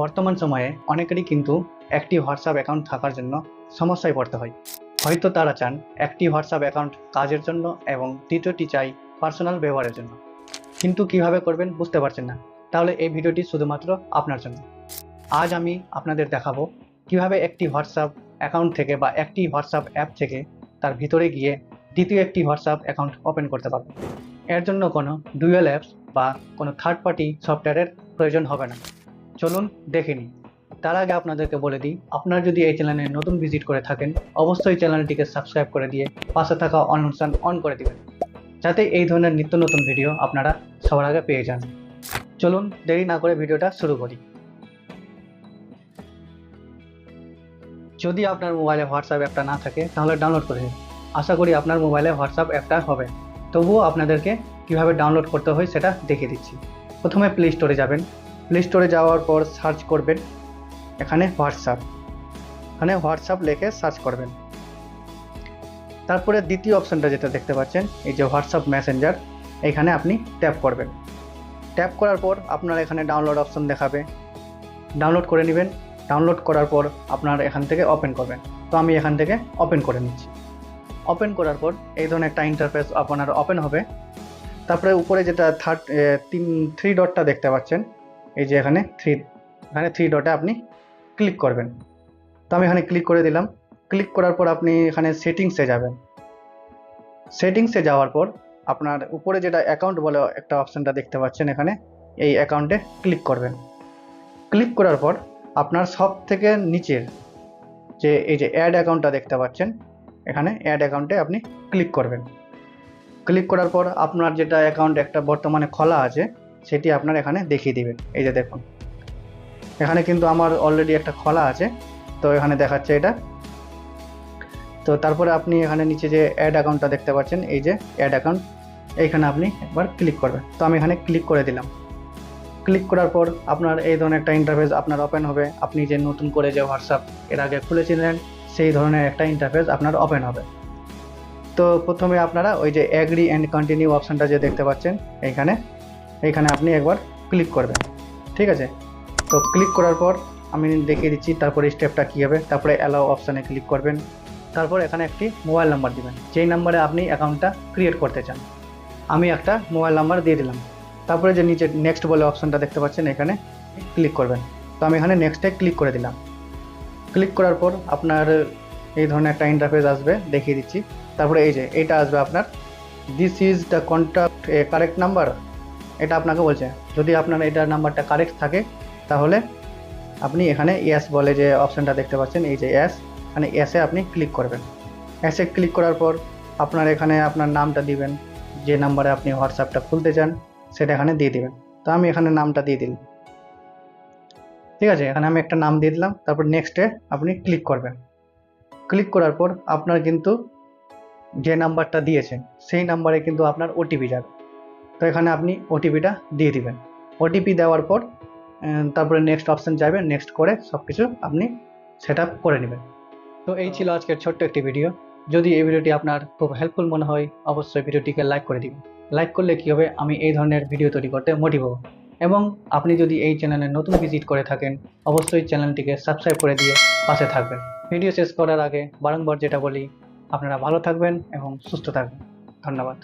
বর্তমান সময়ে অনেকেরই কিন্তু একটি হোয়াটসঅ্যাপ অ্যাকাউন্ট থাকার জন্য সমস্যায় পড়তে হয়। হয়তো তারা চান একটি হোয়াটসঅ্যাপ অ্যাকাউন্ট কাজের জন্য এবং দ্বিতীয়টি চাই পার্সোনাল ব্যবহারের জন্য। কিন্তু কীভাবে করবেন বুঝতে পারছেন না। তাহলে এই ভিডিওটি শুধুমাত্র আপনার জন্য। আজ আমি আপনাদের দেখাবো কীভাবে একটি হোয়াটসঅ্যাপ অ্যাকাউন্ট থেকে বা একটি হোয়াটসঅ্যাপ অ্যাপ থেকে তার ভিতরে গিয়ে দ্বিতীয় একটি হোয়াটসঅ্যাপ অ্যাকাউন্ট ওপেন করতে পারবেন। এর জন্য কোনো ডুয়েল অ্যাপস বা কোনো থার্ড পার্টি সফটওয়্যারের প্রয়োজন হবে না। চলুন দেখে নিই। তার আগে আপনাদেরকে বলে দিই, আপনারা যদি এই চ্যানেলে নতুন ভিজিট করে থাকেন, অবশ্যই চ্যানেলটিকে সাবস্ক্রাইব করে দিয়ে পাশে থাকা অনুষ্ঠান অন করে দিবেন, যাতে এই ধরনের নিত্য নতুন ভিডিও আপনারা সবার আগে পেয়ে যান। চলুন দেরি না করে ভিডিওটা শুরু করি। যদি আপনার মোবাইলে হোয়াটসঅ্যাপ অ্যাপটা না থাকে, তাহলে ডাউনলোড করে নিন। আশা করি আপনার মোবাইলে হোয়াটসঅ্যাপ অ্যাপটা হবে। তবুও আপনাদেরকে কীভাবে ডাউনলোড করতে হয় সেটা দেখিয়ে দিচ্ছি। প্রথমে প্লে স্টোরে যাবেন। প্লে স্টোরে যাওয়ার পর সার্চ করবেন। এখানে হোয়াটসঅ্যাপ এখানে হোয়াটসঅ্যাপ লিখে সার্চ করবেন। তারপরে দ্বিতীয় অপশনটা যেটা দেখতে পাচ্ছেন, এই যে হোয়াটসঅ্যাপ মেসেঞ্জার এখানে আপনি ট্যাপ করবেন। ট্যাপ করার পর আপনার এখানে ডাউনলোড অপশন দেখাবে। ডাউনলোড করে নেবেন। ডাউনলোড করার পর আপনার এখান থেকে ওপেন করবেন। তো আমি এখান থেকে ওপেন করে নিচ্ছি। ওপেন করার পর এই ধরনের একটা ইন্টারফেস আপনার ওপেন হবে। তারপরে উপরে যেটা থার্ড তিন থ্রি ডটটা দেখতে পাচ্ছেন এই যে এখানে থ্রি এখানে থ্রি ডটে আপনি ক্লিক করবেন। তো আমি এখানে ক্লিক করে দিলাম। ক্লিক করার পর আপনি এখানে সেটিংসে যাবেন। সেটিংসে যাওয়ার পর আপনার উপরে যেটা অ্যাকাউন্ট বলে একটা অপশানটা দেখতে পাচ্ছেন এখানে, এই অ্যাকাউন্টে ক্লিক করবেন। ক্লিক করার পর আপনার সব থেকে নিচের যে এই যে অ্যাড অ্যাকাউন্টটা দেখতে পাচ্ছেন, এখানে অ্যাড অ্যাকাউন্টে আপনি ক্লিক করবেন। ক্লিক করার পর আপনার যেটা অ্যাকাউন্ট একটা বর্তমানে খোলা আছে সেটি আপনার এখানে দেখিয়ে দিবেন। এই যে দেখুন। এখানে কিন্তু আমার অলরেডি একটা খোলা আছে। তো এখানে দেখাচ্ছে এটা। তো তারপরে আপনি এখানে নিচে যে অ্যাড অ্যাকাউন্টটা দেখতে পাচ্ছেন, এই যে অ্যাড অ্যাকাউন্ট এইখানে আপনি একবার ক্লিক করবেন। তো আমি এখানে ক্লিক করে দিলাম। ক্লিক করার পর আপনার এই ধরনের একটা ইন্টারফেস আপনার ওপেন হবে। আপনি যে নতুন করে যে হোয়াটসঅ্যাপ এর আগে খুলেছিলেন, সেই ধরনের একটা ইন্টারফেস আপনার ওপেন হবে। তো প্রথমে আপনারা ওই যে অ্যাগ্রি অ্যান্ড কন্টিনিউ অপশানটা যে দেখতে পাচ্ছেন, এইখানে এইখানে আপনি একবার ক্লিক করবেন, ঠিক আছে? তো ক্লিক করার পর আমি দেখিয়ে দিচ্ছি তারপরে স্টেপটা কী হবে, তারপরে অ্যালাও অপশানে ক্লিক করবেন। তারপর এখানে একটি মোবাইল নাম্বার দিবেন, যেই নাম্বারে আপনি অ্যাকাউন্টটা ক্রিয়েট করতে চান। আমি একটা মোবাইল নাম্বার দিয়ে দিলাম। তারপরে যে নিচে নেক্সট বলে অপশানটা দেখতে পাচ্ছেন, এখানে ক্লিক করবেন। তো আমি এখানে নেক্সটে ক্লিক করে দিলাম। ক্লিক করার পর আপনার এই ধরনের একটা ইন্টারফেস আসবে, দেখিয়ে দিচ্ছি। তারপরে এই যে, এটা আসবে আপনার this is the contact a correct number এটা আপনাকে বলছে। যদি আপনার এটার নাম্বারটা কারেক্ট থাকে, তাহলে আপনি এখানে ইয়াস বলে যে অপশানটা দেখতে পাচ্ছেন, এই যে ইয়াস মানে এসে আপনি ক্লিক করবেন। এসে ক্লিক করার পর আপনার এখানে আপনার নামটা দিবেন, যে নাম্বারে আপনি হোয়াটসঅ্যাপটা খুলতে চান, সেটা এখানে দিয়ে দিবেন। তো আমি এখানে নামটা দিয়ে দিলাম। ঠিক আছে, এখানে আমি একটা নাম দিয়ে দিলাম, তারপর নেক্সটে আপনি ক্লিক করবেন। ক্লিক করার পর আপনার কিন্তু যে নাম্বারটা দিয়েছেন, সেই নাম্বারে কিন্তু আপনার ওটিপি যাবে। তো এখানে আপনি ওটিপিটা দিয়ে দিবেন। ওটিপি দেওয়ার পর তারপরে নেক্সট অপশান যাবেন নেক্সট করে সব কিছু আপনি সেট করে নেবেন। তো এই ছিল আজকের ছোট্ট একটি ভিডিও যদি এই ভিডিওটি আপনার খুব হেল্পফুল মনে হয়, অবশ্যই ভিডিওটিকে লাইক করে দিবেন। লাইক করলে কী হবে? আমি এই ধরনের ভিডিও তৈরি করতে মোটিভ হব। এবং আপনি যদি এই চ্যানেলে নতুন ভিজিট করে থাকেন, অবশ্যই চ্যানেলটিকে সাবস্ক্রাইব করে দিয়ে পাশে থাকবেন। ভিডিও শেষ করার আগে বারংবার যেটা বলি, আপনারা ভালো থাকবেন এবং সুস্থ থাকবেন। ধন্যবাদ।